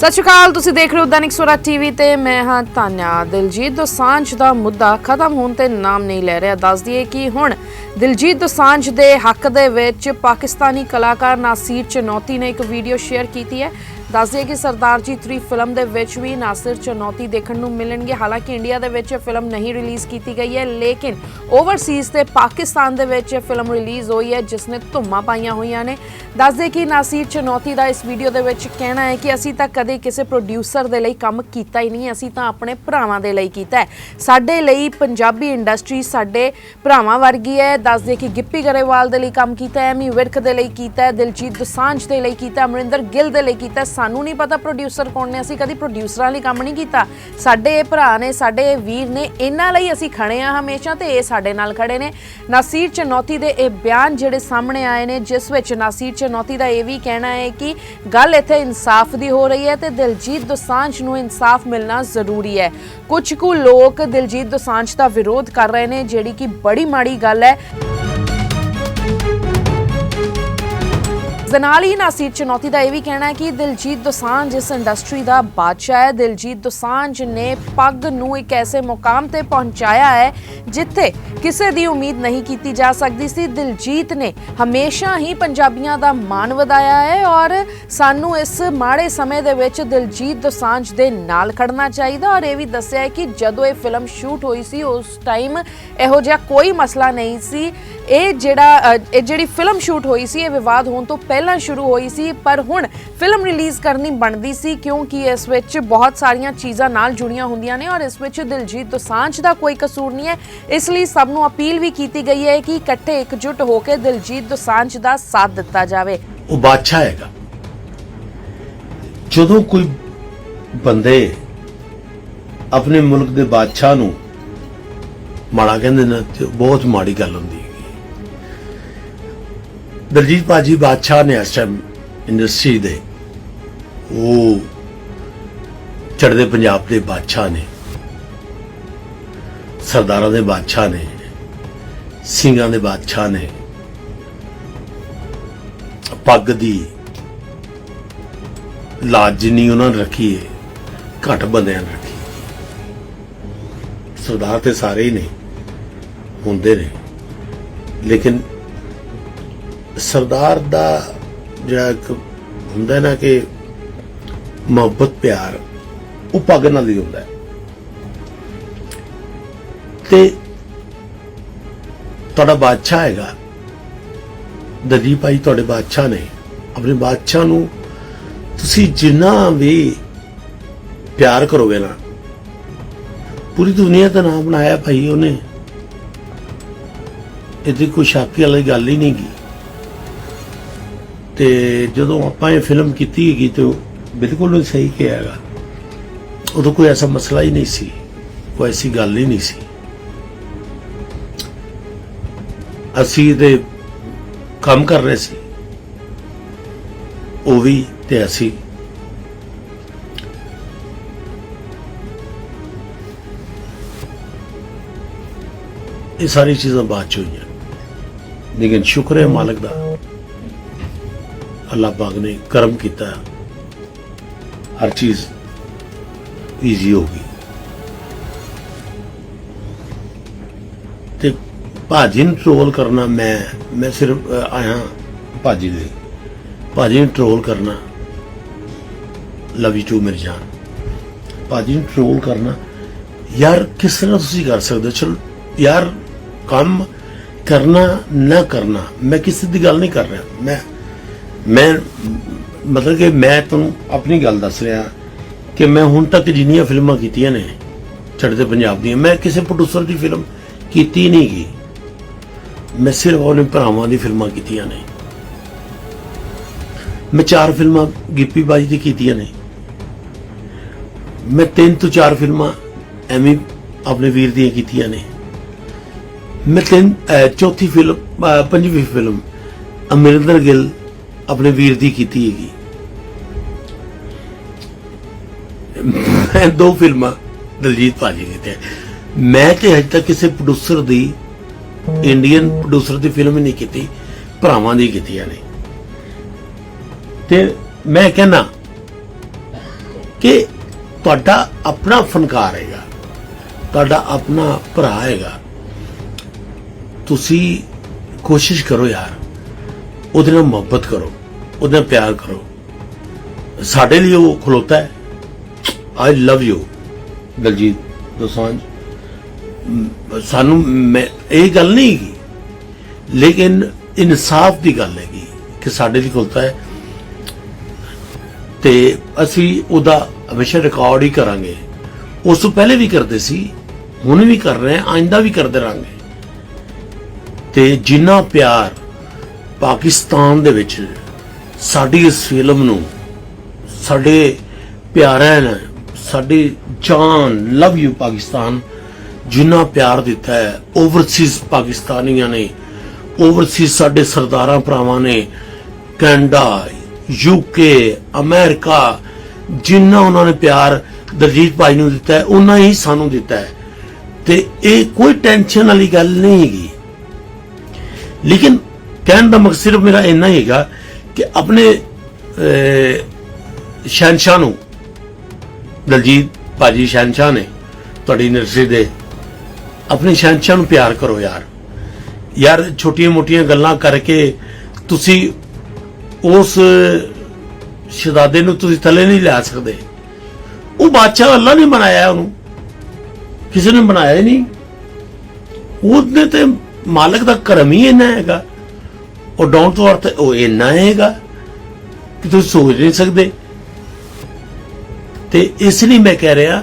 ਸਤਿ ਸ਼੍ਰੀ ਅਕਾਲ, ਤੁਸੀਂ ਦੇਖ ਰਹੇ ਹੋ ਦੈਨਿਕ ਸਵਰਾ ਟੀਵੀ ਤੇ ਮੈਂ ਹਾਂ ਤਾਨਿਆ ਦਿਲਜੀਤ। ਦੋਸਾਂਝ ਦਾ ਮੁੱਦਾ ਖਤਮ ਹੋਣ ਤੇ ਨਾਮ ਨਹੀਂ ਲੈ ਰਿਹਾ। ਦੱਸ ਦਈਏ ਕਿ ਹੁਣ ਦਿਲਜੀਤ ਦੋਸਾਂਝ ਦੇ ਹੱਕ ਦੇ ਵਿੱਚ ਪਾਕਿਸਤਾਨੀ ਕਲਾਕਾਰ ਨਾਸੀਰ ਚਨੌਤੀ ਨੇ ਇੱਕ ਵੀਡੀਓ ਸ਼ੇਅਰ ਕੀਤੀ ਹੈ। ਦੱਸ ਕਿ ਸਰਦਾਰ ਜੀ 3 ਫਿਲਮ ਦੇ ਵਿੱਚ ਵੀ ਨਾਸਿਰ ਚਨੌਤੀ ਦੇਖਣ ਨੂੰ ਮਿਲਣਗੇ। ਹਾਲਾਂਕਿ ਇੰਡੀਆ ਦੇ ਵਿੱਚ ਇਹ ਫਿਲਮ ਨਹੀਂ ਰਿਲੀਜ਼ ਕੀਤੀ ਗਈ ਹੈ, ਲੇਕਿਨ ਓਵਰਸੀਜ਼ ਤੇ ਪਾਕਿਸਤਾਨ ਦੇ ਵਿੱਚ ਇਹ ਫਿਲਮ ਰਿਲੀਜ਼ ਹੋਈ ਹੈ, ਜਿਸ ਨੇ ਧੁੰਮਾਂ ਪਾਈਆਂ ਹੋਈਆਂ ਨੇ। ਦੱਸ ਕਿ ਨਾਸਿਰ ਚਨੌਤੀ ਦਾ ਇਸ ਵੀਡੀਓ ਦੇ ਵਿੱਚ ਕਹਿਣਾ ਹੈ ਕਿ ਅਸੀਂ ਤਾਂ ਕਦੇ ਕਿਸੇ ਪ੍ਰੋਡਿਊਸਰ ਦੇ ਲਈ ਕੰਮ ਕੀਤਾ ਹੀ ਨਹੀਂ ਅਸੀਂ ਤਾਂ ਆਪਣੇ ਭਰਾਵਾਂ ਦੇ ਲਈ ਕੀਤਾ ਹੈ। ਸਾਡੇ ਲਈ ਪੰਜਾਬੀ ਇੰਡਸਟਰੀ ਸਾਡੇ ਭਰਾਵਾਂ ਵਰਗੀ ਹੈ ਦੱਸ ਦਈਏ ਕਿ ਗਿੱਪੀ ਗਰੇਵਾਲ ਦੇ ਲਈ ਕੰਮ ਕੀਤਾ ਹੈ ਐਮੀ ਵਿਰਕ ਦੇ ਲਈ ਕੀਤਾ ਹੈ, ਦਿਲਜੀਤ ਦੋਸਾਂਝ ਦੇ ਲਈ ਕੀਤਾ ਅਮਰਿੰਦਰ ਗਿੱਲ ਦੇ ਲਈ ਕੀਤਾ ਸਾਨੂੰ ਨਹੀਂ ਪਤਾ ਪ੍ਰੋਡਿਊਸਰ ਕੌਣ ਨੇ, ਅਸੀਂ ਕਦੀ ਪ੍ਰੋਡਿਊਸਰਾਂ ਲਈ ਕੰਮ ਨਹੀਂ ਕੀਤਾ। ਸਾਡੇ ਇਹ ਭਰਾ ਨੇ, ਸਾਡੇ ਇਹ ਵੀਰ ਨੇ, ਇਹਨਾਂ ਲਈ ਅਸੀਂ ਖੜੇ ਆ ਹਮੇਸ਼ਾ ਤੇ ਇਹ ਸਾਡੇ ਨਾਲ ਖੜੇ ਨੇ। ਨਾਸੀਰ ਚਨੌਤੀ ਦੇ ਇਹ ਬਿਆਨ ਜਿਹੜੇ ਸਾਹਮਣੇ ਆਏ ਨੇ, ਜਿਸ ਵਿੱਚ ਨਾਸੀਰ ਚਨੌਤੀ ਦਾ ਇਹ ਵੀ ਕਹਿਣਾ ਹੈ ਕਿ ਗੱਲ ਇੱਥੇ ਇਨਸਾਫ ਦੀ ਹੋ ਰਹੀ ਹੈ ਤੇ ਦਿਲਜੀਤ ਦੋਸਾਂਝ ਨੂੰ ਇਨਸਾਫ ਮਿਲਣਾ ਜ਼ਰੂਰੀ ਹੈ। ਕੁਝ ਕੁ ਲੋਕ ਦਿਲਜੀਤ ਦੋਸਾਂਝ ਦਾ ਵਿਰੋਧ ਕਰ ਰਹੇ ਨੇ, ਜਿਹੜੀ ਕਿ ਬੜੀ ਮਾੜੀ ਗੱਲ ਹੈ। ਦੇ ਨਾਲ ਹੀ ਨਾਸੀਰ ਚੁਣੌਤੀ ਦਾ ਇਹ ਵੀ ਕਹਿਣਾ ਹੈ ਕਿ ਦਿਲਜੀਤ ਦੋਸਾਂਝ ਇਸ ਇੰਡਸਟਰੀ ਦਾ ਬਾਦਸ਼ਾਹ ਹੈ। ਦਿਲਜੀਤ ਦੋਸਾਂਝ ਨੇ ਪੱਗ ਨੂੰ ਇੱਕ ਐਸੇ ਮੁਕਾਮ ਤੇ ਪਹੁੰਚਾਇਆ ਹੈ ਜਿੱਥੇ ਕਿਸੇ ਦੀ ਉਮੀਦ ਨਹੀਂ ਕੀਤੀ ਜਾ ਸਕਦੀ ਸੀ। ਦਿਲਜੀਤ ਨੇ ਹਮੇਸ਼ਾ ਹੀ ਪੰਜਾਬੀਆਂ ਦਾ ਮਾਣ ਵਧਾਇਆ ਹੈ ਔਰ ਸਾਨੂੰ ਇਸ ਮਾੜੇ ਸਮੇਂ ਦੇ ਵਿੱਚ ਦਿਲਜੀਤ ਦੋਸਾਂਝ ਦੇ ਨਾਲ ਖੜਨਾ ਚਾਹੀਦਾ ਔਰ ਇਹ ਵੀ ਦੱਸਿਆ ਹੈ ਕਿ ਜਦੋਂ ਇਹ ਫਿਲਮ ਸ਼ੂਟ ਹੋਈ ਸੀ, ਉਸ ਟਾਈਮ ਇਹੋ ਜਿਹਾ ਕੋਈ ਮਸਲਾ ਨਹੀਂ ਸੀ। ਇਹ ਜਿਹੜਾ ਇਹ ਜਿਹੜੀ ਫਿਲਮ ਸ਼ੂਟ ਹੋਈ ਸੀ, ਇਹ ਵਿਵਾਦ ਹੋਣ ਤੋਂ ਪਹਿਲਾਂ ਸ਼ੁਰੂ ਹੋਈ ਸੀ, ਪਰ ਹੁਣ ਫਿਲਮ ਰਿਲੀਜ਼ ਕਰਨੀ ਬਣਦੀ ਸੀ ਕਿਉਂਕਿ ਇਸ ਵਿੱਚ ਬਹੁਤ ਸਾਰੀਆਂ ਚੀਜ਼ਾਂ ਨਾਲ ਜੁੜੀਆਂ ਹੁੰਦੀਆਂ ਨੇ ਔਰ ਇਸ ਵਿੱਚ ਦਿਲਜੀਤ ਦੋਸਾਂਝ ਦਾ ਕੋਈ ਕਸੂਰ ਨਹੀਂ ਹੈ। ਇਸ ਲਈ ਸਭ ਨੂੰ ਅਪੀਲ ਵੀ ਕੀਤੀ ਗਈ ਹੈ ਕਿ ਇਕੱਠੇ ਇਕਜੁੱਟ ਹੋ ਕੇ ਦਿਲਜੀਤ ਦੋਸਾਂਝ ਦਾ ਸਾਥ ਦਿੱਤਾ ਜਾਵੇ। ਉਹ ਬਾਦਸ਼ਾਹ ਹੈਗਾ। ਜਦੋਂ ਕੋਈ ਬੰਦੇ ਆਪਣੇ ਮੁਲਕ ਦੇ ਬਾਦਸ਼ਾਹ ਨੂੰ ਮਾੜਾ ਕਹਿੰਦੇ ਨੇ ਤੇ ਬਹੁਤ ਮਾੜੀ ਗੱਲ ਹੁੰਦੀ ਦਲਜੀਤ ਬਾਜੀ ਬਾਦਸ਼ਾਹ ਨੇ ਇਸ ਟਾਈਮ ਇੰਡਸਟਰੀ ਦੇ ਉਹ ਚੜ੍ਹਦੇ ਪੰਜਾਬ ਦੇ ਬਾਦਸ਼ਾਹ ਨੇ, ਸਰਦਾਰਾਂ ਦੇ ਬਾਦਸ਼ਾਹ ਨੇ, ਸਿੰਘਾਂ ਦੇ ਬਾਦਸ਼ਾਹ ਨੇ, ਪੱਗ ਦੀ ਲਾਜ ਜਿੰਨੀ ਉਹਨਾਂ ਨੇ ਰੱਖੀ ਹੈ ਘੱਟ ਬੰਦਿਆਂ ਨੇ ਰੱਖੀ। ਸਰਦਾਰ ਤੇ ਸਾਰੇ ਹੀ ਨੇ, ਹੁੰਦੇ ਨੇ। ਲੇਕਿਨ ਸਰਦਾਰ ਦਾ ਜਿਹੜਾ ਇੱਕ ਹੁੰਦਾ ਨਾ ਕਿ ਮੁਹੱਬਤ, ਪਿਆਰ, ਉਹ ਪੱਗ ਨਾਲ ਹੀ ਹੁੰਦਾ ਹੈ। ਤੇ ਤੁਹਾਡਾ ਬਾਦਸ਼ਾਹ ਹੈਗਾ। ਦਦੀ ਭਾਈ ਤੁਹਾਡੇ ਬਾਦਸ਼ਾਹ ਨੇ। ਆਪਣੇ ਬਾਦਸ਼ਾਹ ਨੂੰ ਤੁਸੀਂ ਜਿੰਨਾ ਵੀ ਪਿਆਰ ਕਰੋਗੇ ਨਾ, ਪੂਰੀ ਦੁਨੀਆ ਦਾ ਨਾਮ ਬਣਾਇਆ ਭਾਈ ਉਹਨੇ। ਇਹਦੀ ਕੋਈ ਸ਼ੱਕ ਵਾਲੀ ਗੱਲ ਹੀ ਨਹੀਂ ਗੀ। ਤੇ ਜਦੋਂ ਆਪਾਂ ਇਹ ਫਿਲਮ ਕੀਤੀ ਹੈਗੀ ਤੇ ਉਹ ਬਿਲਕੁਲ ਉਹ ਸਹੀ ਕਿਹਾ ਹੈਗਾ, ਉਦੋਂ ਕੋਈ ਐਸਾ ਮਸਲਾ ਹੀ ਨਹੀਂ ਸੀ, ਕੋਈ ਐਸੀ ਗੱਲ ਹੀ ਨਹੀਂ ਸੀ। ਅਸੀਂ ਤੇ ਕੰਮ ਕਰ ਰਹੇ ਸੀ, ਉਹ ਵੀ ਤੇ ਅਸੀਂ। ਇਹ ਸਾਰੀ ਚੀਜ਼ਾਂ ਬਾਅਦ ਚ ਹੋਈਆਂ। ਲੇਕਿਨ ਸ਼ੁਕਰ ਹੈ ਮਾਲਕ ਦਾ। ਅੱਲਾਹ ਪਾਕ ਨੇ ਕਰਮ ਕੀਤਾ, ਹਰ ਚੀਜ਼ ਈਜ਼ੀ ਹੋ ਗਈ। ਤੇ ਭਾਜੀ ਨੂੰ ਟ੍ਰੋਲ ਕਰਨਾ ਮੈਂ ਮੈਂ ਸਿਰਫ ਆਇਆ ਭਾਜੀ ਦੇ। ਭਾਜੀ ਨੂੰ ਟ੍ਰੋਲ ਕਰਨਾ ਲਵ ਯੂ ਟੂ ਮੇਰੀ ਜਾਨ। ਭਾਜੀ ਨੂੰ ਟ੍ਰੋਲ ਕਰਨਾ, ਯਾਰ ਕਿਸ ਤਰ੍ਹਾਂ ਤੁਸੀਂ ਕਰ ਸਕਦੇ ਹੋ? ਚਲੋ, ਯਾਰ, ਕੰਮ ਕਰਨਾ, ਨਾ ਕਰਨਾ, ਮੈਂ ਕਿਸੇ ਦੀ ਗੱਲ ਨਹੀਂ ਕਰ ਰਿਹਾ। ਮੈਂ ਮੈਂ, ਮਤਲਬ ਕਿ ਮੈਂ ਤੁਹਾਨੂੰ ਆਪਣੀ ਗੱਲ ਦੱਸ ਰਿਹਾ ਕਿ ਮੈਂ ਹੁਣ ਤੱਕ ਜਿੰਨੀਆਂ ਫਿਲਮਾਂ ਕੀਤੀਆਂ ਨੇ ਛੱਡਦੇ ਪੰਜਾਬ ਦੀਆਂ, ਮੈਂ ਕਿਸੇ ਪ੍ਰੋਡਿਊਸਰ ਦੀ ਫਿਲਮ ਕੀਤੀ ਨਹੀਂ ਗਈ ਮੈਂ ਸਿਰਫ ਆਪਣੇ ਭਰਾਵਾਂ ਦੀ ਫਿਲਮਾਂ ਕੀਤੀਆਂ ਨੇ। ਮੈਂ ਚਾਰ ਫਿਲਮਾਂ ਗਿੱਪੀ ਬਾਜੀ ਦੀ ਕੀਤੀਆਂ ਨੇ। ਮੈਂ ਤਿੰਨ ਤੋਂ ਚਾਰ ਫਿਲਮਾਂ ਐਵੇਂ ਆਪਣੇ ਵੀਰ ਦੀਆਂ ਕੀਤੀਆਂ ਨੇ। ਮੈਂ ਤਿੰਨ ਚੌਥੀ ਫਿਲਮ ਪੰਜਵੀਂ ਫਿਲਮ ਅਮਰਿੰਦਰ ਗਿੱਲ ਆਪਣੇ ਵੀਰ ਦੀ ਕੀਤੀ ਹੈਗੀ। ਮੈਂ ਦੋ ਫਿਲਮਾਂ ਦਲਜੀਤ ਭਾਜੀ ਦੀ ਤੇ ਮੈਂ ਤੇ ਹਜੇ ਤੱਕ ਕਿਸੇ ਪ੍ਰੋਡਿਊਸਰ ਦੀ ਇੰਡੀਅਨ ਪ੍ਰੋਡਿਊਸਰ ਦੀ ਫਿਲਮ ਹੀ ਨਹੀਂ ਕੀਤੀ, ਭਰਾਵਾਂ ਦੀ ਕੀਤੀਆਂ ਨੇ। ਤੇ ਮੈਂ ਕਹਿੰਦਾ ਕਿ ਤੁਹਾਡਾ ਆਪਣਾ ਫਨਕਾਰ ਹੈਗਾ, ਤੁਹਾਡਾ ਆਪਣਾ ਭਰਾ ਹੈਗਾ। ਤੁਸੀਂ ਕੋਸ਼ਿਸ਼ ਕਰੋ ਯਾਰ, ਉਹਦੇ ਨਾਲ ਮੁਹੱਬਤ ਕਰੋ। ਉਹਦੇ ਨਾਲ ਪਿਆਰ ਕਰੋ। ਸਾਡੇ ਲਈ ਉਹ ਖਲੋਤਾ ਹੈ। I love you Diljit Dosanjh. ਸਾਨੂੰ ਮੈਂ, ਇਹ ਗੱਲ ਨਹੀਂ ਹੈਗੀ। ਲੇਕਿਨ ਇਨਸਾਫ ਦੀ ਗੱਲ ਹੈਗੀ ਕਿ ਸਾਡੇ ਲਈ ਖਲੋਤਾ ਹੈ। ਤੇ ਅਸੀਂ ਉਹਦਾ ਹਮੇਸ਼ਾ ਰਿਕਾਰਡ ਹੀ ਕਰਾਂਗੇ। ਉਸ ਤੋਂ ਪਹਿਲੇ ਵੀ ਕਰਦੇ ਸੀ, ਹੁਣ ਵੀ ਕਰ ਰਹੇ ਹਾਂ, ਆਇੰਦਾ ਵੀ ਕਰਦੇ ਰਹਾਂਗੇ। ਤੇ ਜਿੰਨਾ ਪਿਆਰ ਪਾਕਿਸਤਾਨ ਦੇ ਵਿੱਚ ਸਾਡੀ ਇਸ ਫਿਲਮ ਨੂੰ, ਸਾਡੇ ਪਿਆਰਿਆਂ ਨੇ, ਸਾਡੀ ਜਾਨ ਲਵ ਯੂ ਪਾਕਿਸਤਾਨ ਜਿੰਨਾ ਪਿਆਰ ਦਿੱਤਾ ਹੈ ਓਵਰਸੀਜ਼ ਪਾਕਿਸਤਾਨੀਆਂ ਨੇ ਓਵਰਸੀਜ਼ ਸਾਡੇ ਸਰਦਾਰਾਂ ਭਰਾਵਾਂ ਨੇ, ਕੈਨੇਡਾ ਯੂਕੇ ਅਮਰੀਕਾ, ਜਿੰਨਾ ਉਹਨਾਂ ਨੇ ਪਿਆਰ ਦਲਜੀਤ ਭਾਈ ਨੂੰ ਦਿੱਤਾ ਹੈ ਉਹਨਾਂ ਹੀ ਸਾਨੂੰ ਦਿੱਤਾ ਹੈ। ਤੇ ਇਹ ਕੋਈ ਟੈਨਸ਼ਨ ਵਾਲੀ ਗੱਲ ਨਹੀਂ ਹੈਗੀ। ਲੇਕਿਨ ਕਹਿਣ ਦਾ ਮਕਸਦ ਮੇਰਾ ਇੰਨਾ ਹੀ ਹੈਗਾ ਕਿ ਆਪਣੇ ਅਹ, ਨੂੰ ਦਲਜੀਤ ਭਾਜੀ ਸ਼ਹਿਨਸ਼ਾਹ ਨੇ ਤੁਹਾਡੀ ਨਰਸਰੀ ਦੇ ਆਪਣੇ ਸ਼ਹਿਨਸ਼ਾਹ ਨੂੰ ਪਿਆਰ ਕਰੋ ਯਾਰ। ਯਾਰ ਛੋਟੀਆਂ ਮੋਟੀਆਂ ਗੱਲਾਂ ਕਰਕੇ ਤੁਸੀਂ ਉਸ ਸ਼ਹਜ਼ਾਦੇ ਨੂੰ ਤੁਸੀਂ ਥੱਲੇ ਨਹੀਂ ਲਿਆ ਸਕਦੇ। ਉਹ ਬਾਦਸ਼ਾਹ ਅੱਲਾ ਨੇ ਬਣਾਇਆ ਉਹਨੂੰ। ਕਿਸੇ ਨੇ ਬਣਾਇਆ ਹੀ ਨਹੀਂ। ਉਹਨੇ ਤੇ ਮਾਲਕ ਦਾ ਕਰਮ ਹੀ ਇੰਨਾ ਹੈਗਾ। ਉਹ ਡਾਊਨ ਟੂ ਅਰਥ ਉਹ ਇੰਨਾ ਹੈਗਾ ਕਿ ਤੁਸੀਂ ਸੋਚ ਨਹੀਂ ਸਕਦੇ। ਤੇ ਇਸ ਲਈ ਮੈਂ ਕਹਿ ਰਿਹਾ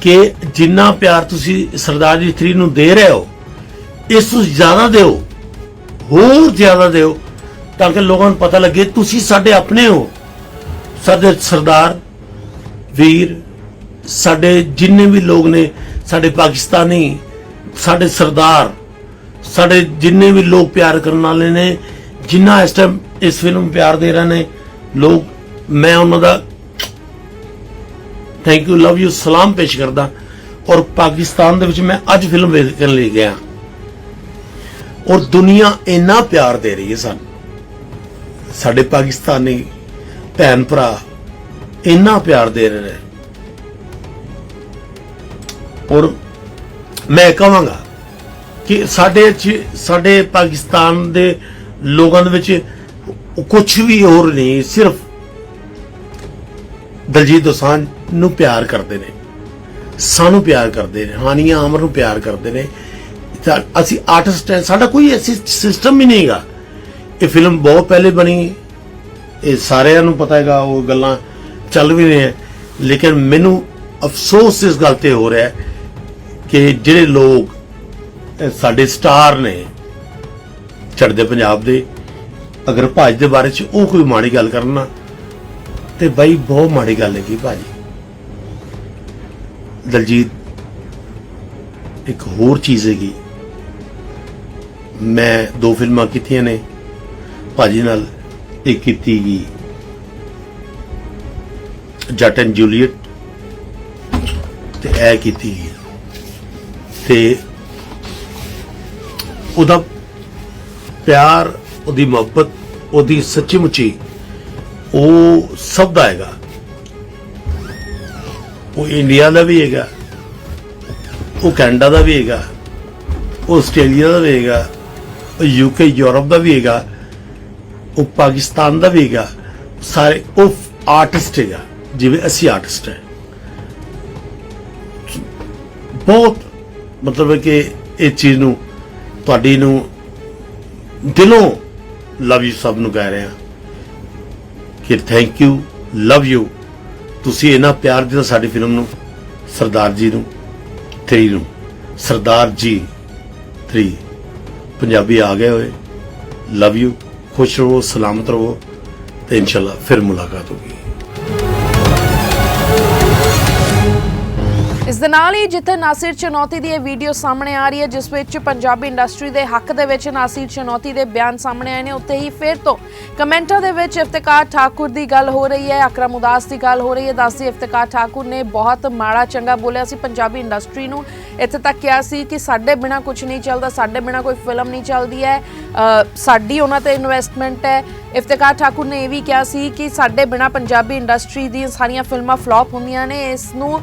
ਕਿ ਜਿੰਨਾ ਪਿਆਰ ਤੁਸੀਂ ਸਰਦਾਰ ਜੀ 3 ਨੂੰ ਦੇ ਰਹੇ ਹੋ, ਇਸ ਤੋਂ ਜ਼ਿਆਦਾ ਦਿਓ, ਹੋਰ ਜ਼ਿਆਦਾ ਦਿਓ, ਤਾਂ ਕਿ ਲੋਕਾਂ ਨੂੰ ਪਤਾ ਲੱਗੇ ਤੁਸੀਂ ਸਾਡੇ ਆਪਣੇ ਹੋ। ਸਾਡੇ ਸਰਦਾਰ, ਵੀਰ, ਸਾਡੇ ਜਿੰਨੇ ਵੀ ਲੋਕ ਨੇ, ਸਾਡੇ ਪਾਕਿਸਤਾਨੀ, ਸਾਡੇ ਸਰਦਾਰ ਸਾਡੇ ਜਿੰਨੇ ਵੀ ਲੋਕ ਪਿਆਰ ਕਰਨ ਵਾਲੇ ਨੇ, ਜਿੰਨਾ ਇਸ ਟਾਈਮ ਇਸ ਫਿਲਮ ਪਿਆਰ ਦੇ ਰਹੇ ਨੇ, ਲੋਕ, ਮੈਂ ਉਹਨਾਂ ਦਾ ਥੈਂਕ ਯੂ ਲਵ ਯੂ ਸਲਾਮ ਪੇਸ਼ ਕਰਦਾ। ਔਰ ਪਾਕਿਸਤਾਨ ਦੇ ਵਿੱਚ ਮੈਂ ਅੱਜ ਫਿਲਮ ਵੇਖਣ ਲਈ ਗਿਆ। ਔਰ ਦੁਨੀਆ ਇੰਨਾ ਪਿਆਰ ਦੇ ਰਹੀ ਹੈ ਸਾਨੂੰ। ਸਾਡੇ ਪਾਕਿਸਤਾਨੀ ਭੈਣ ਭਰਾ ਇੰਨਾ ਪਿਆਰ ਦੇ ਰਹੇ ਨੇ। ਔਰ ਮੈਂ ਕਹਾਂਗਾ ਕਿ ਸਾਡੇ ਚ- ਸਾਡੇ ਪਾਕਿਸਤਾਨ ਦੇ ਲੋਕਾਂ ਦੇ ਵਿੱਚ ਕੁਝ ਵੀ ਹੋਰ ਨਹੀਂ, ਸਿਰਫ ਦਲਜੀਤ ਦੋਸਾਂਝ ਨੂੰ ਪਿਆਰ ਕਰਦੇ ਨੇ। ਸਾਨੂੰ ਪਿਆਰ ਕਰਦੇ ਨੇ ਹਾਨੀਆਂ ਅਮਰ ਨੂੰ ਪਿਆਰ ਕਰਦੇ ਨੇ। ਤਾਂ ਅਸੀਂ ਆਰਟਿਸਟ ਹੈ, ਸਾਡਾ ਕੋਈ ਐਸੀ ਸਿਸਟਮ ਹੀ ਨਹੀਂਗਾ। ਇਹ ਫਿਲਮ ਬਹੁਤ ਪਹਿਲੇ ਬਣੀ, ਇਹ ਸਾਰਿਆਂ ਨੂੰ ਪਤਾ ਹੈਗਾ, ਉਹ ਗੱਲਾਂ ਚੱਲ ਵੀ ਰਹੀਆਂ। ਲੇਕਿਨ ਮੈਨੂੰ ਅਫਸੋਸ ਇਸ ਗੱਲ ਤੇ ਹੋ ਰਿਹਾ ਕਿ ਜਿਹੜੇ ਲੋਕ ਸਾਡੇ ਸਟਾਰ ਨੇ ਚੜ੍ਹਦੇ ਪੰਜਾਬ ਦੇ, ਅਗਰ ਭਾਜ ਦੇ ਬਾਰੇ ਚ ਉਹ ਕੋਈ ਮਾੜੀ ਗੱਲ ਕਰਨਾ ਤੇ ਬਾਈ ਬਹੁਤ ਮਾੜੀ ਗੱਲ ਹੈਗੀ ਭਾਜੀ। ਦਲਜੀਤ, ਇੱਕ ਹੋਰ ਚੀਜ਼ ਹੈਗੀ। ਮੈਂ ਦੋ ਫਿਲਮਾਂ ਕੀਤੀਆਂ ਨੇ, ਭਾਜੀ ਨਾਲ ਇੱਕ ਕੀਤੀ ਗਈ ਜੱਟ ਐਂਡ ਜੂਲੀਅਟ, ਤੇ ਇਹ ਕੀਤੀ ਗਈ ਤੇ ਉਹਦਾ ਪਿਆਰ, ਉਹਦੀ ਮੁਹੱਬਤ, ਉਹਦੀ ਸੱਚੀ ਮੁੱਚੀ ਉਹ ਸਭ ਦਾ ਹੈਗਾ। ਉਹ ਇੰਡੀਆ ਦਾ ਵੀ ਹੈਗਾ, ਉਹ ਕੈਨੇਡਾ ਦਾ ਵੀ ਹੈਗਾ, ਉਹ ਆਸਟ੍ਰੇਲੀਆ ਦਾ ਵੀ ਹੈਗਾ, ਉਹ ਯੂਕੇ ਯੂਰਪ ਦਾ ਵੀ ਹੈਗਾ, ਉਹ ਪਾਕਿਸਤਾਨ ਦਾ ਵੀ ਹੈਗਾ, ਸਾਰੇ ਉਹ ਆਰਟਿਸਟ ਹੈਗਾ, ਜਿਵੇਂ ਅਸੀਂ ਆਰਟਿਸਟ ਹੈ। ਬਹੁਤ ਮਤਲਬ ਕਿ ਇਹ ਚੀਜ਼ ਨੂੰ ਤੁਹਾਡੀ ਨੂੰ ਦਿਲੋਂ ਲਵ ਯੂ ਸਭ ਨੂੰ ਕਹਿ ਰਿਹਾ। ਕਿ ਥੈਂਕ ਯੂ ਲਵ ਯੂ ਤੁਸੀਂ ਇਹਨਾਂ ਪਿਆਰ ਦਿੱਤਾ ਸਾਡੀ ਫਿਲਮ ਨੂੰ, ਸਰਦਾਰ ਜੀ ਨੂੰ 3 ਨੂੰ। ਸਰਦਾਰ ਜੀ 3 ਪੰਜਾਬੀ ਆ ਗਏ ਹੋਏ। ਲਵ ਯੂ ਖੁਸ਼ ਰਹੋ, ਸਲਾਮਤ ਰਹੋ ਤੇ ਇਨਸ਼ਾਅੱਲਾ ਫਿਰ ਮੁਲਾਕਾਤ ਹੋਗੀ ਇਸ ਦੇ ਨਾਲ ਹੀ ਜਿੱਥੇ ਨਾਸਿਰ ਚਨੌਤੀ ਦੀ ਇਹ ਵੀਡੀਓ ਸਾਹਮਣੇ ਆ ਰਹੀ ਹੈ, ਜਿਸ ਵਿੱਚ ਪੰਜਾਬੀ ਇੰਡਸਟਰੀ ਦੇ ਹੱਕ ਦੇ ਵਿੱਚ ਨਾਸਿਰ ਚਨੌਤੀ ਦੇ ਬਿਆਨ ਸਾਹਮਣੇ ਆਏ ਨੇ। ਉੱਤੇ ਹੀ ਫਿਰ ਤੋਂ ਕਮੈਂਟਾਂ ਦੇ ਵਿੱਚ ਇਫਤਕਾਰ ਠਾਕੁਰ ਦੀ ਗੱਲ ਹੋ ਰਹੀ ਹੈ, ਅਕਰਮ ਉਦਾਸ ਦੀ ਗੱਲ ਹੋ ਰਹੀ ਹੈ। ਦੱਸਦੀ ਇਫਤਕਾਰ ਠਾਕੁਰ ਨੇ ਬਹੁਤ ਮਾੜਾ ਚੰਗਾ ਬੋਲਿਆ ਸੀ ਪੰਜਾਬੀ ਇੰਡਸਟਰੀ ਨੂੰ। ਇੱਥੇ ਤੱਕ ਕਿਹਾ ਸੀ ਕਿ ਸਾਡੇ ਬਿਨਾ ਕੁਝ ਨਹੀਂ ਚੱਲਦਾ, ਸਾਡੇ ਬਿਨਾ ਕੋਈ ਫਿਲਮ ਨਹੀਂ ਚੱਲਦੀ ਹੈ। ਸਾਡੀ ਉਹਨਾਂ ਤੇ ਇਨਵੈਸਟਮੈਂਟ ਹੈ। ਇਫਤਿਕਾਰ ਠਾਕੁਰ ਨੇ ਇਹ ਵੀ ਕਿਹਾ ਸੀ ਕਿ ਸਾਡੇ ਬਿਨਾ ਪੰਜਾਬੀ ਇੰਡਸਟਰੀ ਦੀਆਂ ਸਾਰੀਆਂ ਫਿਲਮਾਂ ਫਲॉप ਹੁੰਦੀਆਂ ਨੇ। ਇਸ ਨੂੰ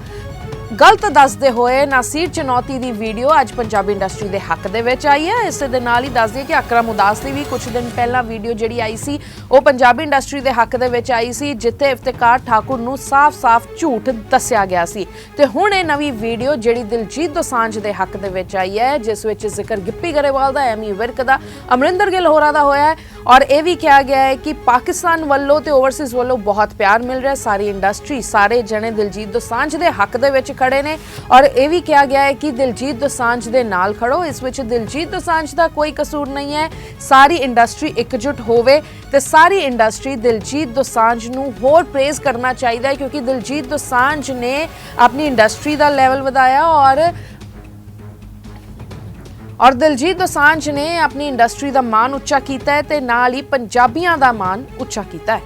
ਗਲਤ ਦੱਸਦੇ ਹੋਏ ਨਾਸੀਰ ਚੁਣੌਤੀ ਦੀ ਵੀਡੀਓ ਅੱਜ ਪੰਜਾਬੀ ਇੰਡਸਟਰੀ ਦੇ ਹੱਕ ਦੇ ਵਿੱਚ ਆਈ ਹੈ। ਇਸੇ ਦੇ ਨਾਲ ਹੀ ਦੱਸ ਦਈਏ ਕਿ ਅਕਰਮ ਉਦਾਸ ਦੀ ਵੀ ਕੁਝ ਦਿਨ ਪਹਿਲਾਂ ਵੀਡੀਓ ਜਿਹੜੀ ਆਈ ਸੀ, ਉਹ ਪੰਜਾਬੀ ਇੰਡਸਟਰੀ ਦੇ ਹੱਕ ਦੇ ਵਿੱਚ ਆਈ ਸੀ, ਜਿੱਥੇ ਇਫਤਿਕਾਰ ਠਾਕੁਰ ਨੂੰ ਸਾਫ਼-ਸਾਫ਼ ਝੂਠ ਦੱਸਿਆ ਗਿਆ ਸੀ। ਤੇ ਹੁਣ ਇਹ ਨਵੀਂ ਵੀਡੀਓ ਜਿਹੜੀ ਦਿਲਜੀਤ ਦੋਸਾਂਝ ਦੇ ਹੱਕ ਦੇ ਵਿੱਚ ਆਈ ਹੈ, ਜਿਸ ਵਿੱਚ ਜ਼ਿਕਰ ਗਿੱਪੀ ਗਰੇਵਾਲ ਦਾ, ਐਮੀ ਵਿਰਕ ਦਾ, ਅਮਰਿੰਦਰ ਗਿੱਲ ਹੋਰਾਂ ਦਾ ਹੋਇਆ ਹੈ। ਔਰ ਇਹ ਵੀ ਕਿਹਾ ਗਿਆ ਹੈ ਕਿ ਪਾਕਿਸਤਾਨ ਵੱਲੋਂ ਤੇ ਓਵਰਸੀਜ਼ ਵੱਲੋਂ ਬਹੁਤ ਪਿਆਰ ਮਿਲ ਰਿਹਾ ਸਾਰੀ ਇੰਡਸਟਰੀ, ਸਾਰੇ ਜਣੇ ਦਿਲਜੀਤ ਦੋਸਾਂਝ ਦੇ ਹੱਕ ਦੇ ਵਿੱਚ ਖੜੇ ਨੇ ਔਰ ਇਹ ਵੀ ਕਿਹਾ ਗਿਆ ਹੈ ਕਿ ਦਿਲਜੀਤ ਦੋਸਾਂਝ ਦੇ ਨਾਲ ਖੜੋ। ਇਸ ਵਿੱਚ ਦਿਲਜੀਤ ਦੋਸਾਂਝ ਦਾ ਕੋਈ ਕਸੂਰ ਨਹੀਂ ਹੈ। ਸਾਰੀ ਇੰਡਸਟਰੀ ਇਕਜੁੱਟ ਹੋਵੇ ਤੇ ਸਾਰੀ ਇੰਡਸਟਰੀ ਦਿਲਜੀਤ ਦੋਸਾਂਝ ਨੂੰ ਹੋਰ ਪ੍ਰੇਜ਼ ਕਰਨਾ ਚਾਹੀਦਾ ਹੈ ਕਿਉਂਕਿ ਦਿਲਜੀਤ ਦੋਸਾਂਝ ਨੇ ਆਪਣੀ ਇੰਡਸਟਰੀ ਦਾ ਲੈਵਲ ਵਧਾਇਆ ਔਰ ਔਰ ਦਿਲਜੀਤ ਦੋਸਾਂਝ ਨੇ ਆਪਣੀ ਇੰਡਸਟਰੀ ਦਾ ਮਾਣ ਉੱਚਾ ਕੀਤਾ ਹੈ ਤੇ ਨਾਲ ਹੀ ਪੰਜਾਬੀਆਂ ਦਾ ਮਾਣ ਉੱਚਾ ਕੀਤਾ ਹੈ।